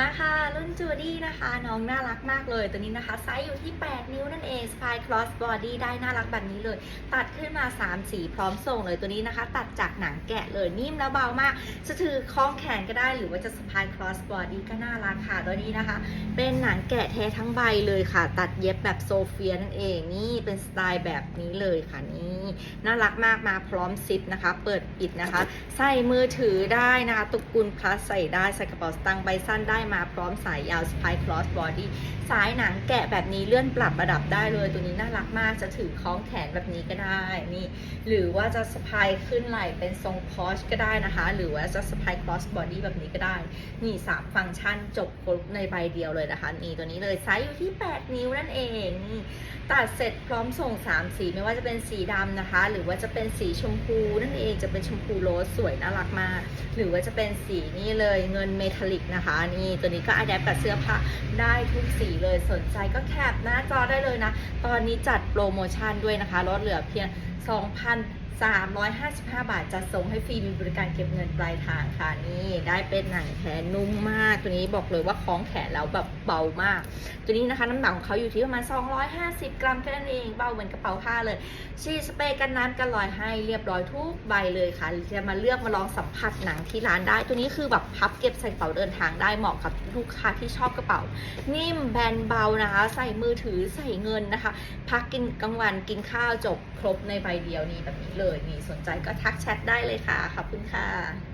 มาค่ะรุ่นจูดี้นะคะ น้องน่ารักมากเลยตัวนี้นะคะ ไซส์อยู่ที่ 8 นิ้วนั่นเองส y cross body ได้น่ารักแบบนี้เลย ตัดขึ้นมา 3 สีพร้อมส่งเลยตัวนี้นะคะ ตัดจากหนังแกะเลยนิ่มแล้วเบามาก จะถือคล้องแขนก็ได้หรือว่าจะสะพาย cross body ก็น่ารักค่ะตัวนี้นะคะ เป็นหนังแกะแท้ทั้งใบเลยค่ะ ตัดเย็บแบบโซเฟียนั่นเองนี่เป็นสไตล์แบบนี้เลยค่ะนี่น่ารักมากมาพร้อมซิปนะคะ เปิดปิดนะคะ ใส่มือถือได้นะคะตุกกุลพลัสใส่ได้ใส่กระเป๋าสตางค์ใบสั้นได้มาพร้อมสายยาวสไปคลอสบอดี้สายหนังแกะแบบนี้เลื่อนปรับระดับได้เลย ตัวนี้น่ารักมากจะถือคล้องแขนแบบนี้ก็ได้นี่หรือว่าจะสะพายขึ้นไหล่เป็นทรงพอชก็ได้นะคะ หรือว่าจะสะพายคลอสบอดี้แบบนี้ก็ได้ นี่สามฟังก์ชันจบครบในใบเดียวเลยนะคะนี่ตัวนี้เลยไซส์อยู่ที่ 8 นิ้วนั่นเองนี่ตัดเสร็จพร้อมส่ง 3 สีไม่ว่าจะเป็นสีดำนะคะ หรือว่าจะเป็นสีชมพูนั่นเองจะเป็นชมพูโรสสวยน่ารักมาก หรือว่าจะเป็นสีนี่เลยเงินเมทัลลิกนะคะนี่ตัวนี้ก็อัดแอปกับเสื้อผ้าได้ทุกสีเลยสนใจก็แคปหน้าจอได้เลยนะ ตอนนี้จัดโปรโมชั่นด้วยนะคะลดเหลือเพียง 355 บาทจะส่งให้ฟรีมีบริการเก็บเงินปลายทางค่ะนี่ได้เป็นหนังแท้นุ่มมาก ตัวนี้บอกเลยว่าคล้องแขนแล้วแบบเบามาก ตัวนี้นะคะน้ำหนักของเขาอยู่ที่ประมาณ 250 กรัมแค่นั้นเองเบาเหมือนกระเป๋าผ้าเลยชีสเปรย์กันน้ำกันลอยให้เรียบร้อยทุกใบเลยค่ะจะมาเลือกมาลองสัมผัสหนังที่ร้านได้ ตัวนี้คือแบบพับเก็บใส่กระเป๋าเดินทางได้เหมาะกับลูกค้าที่ชอบกระเป๋า นิ่มแบนเบานะคะ ใส่มือถือใส่เงินนะคะ พักกินกลางวันกินข้าวจบครบในใบเดียวนี้แบบนี้เลยเลยนี่สนใจก็ทักแชทได้เลยค่ะ ขอบคุณค่ะ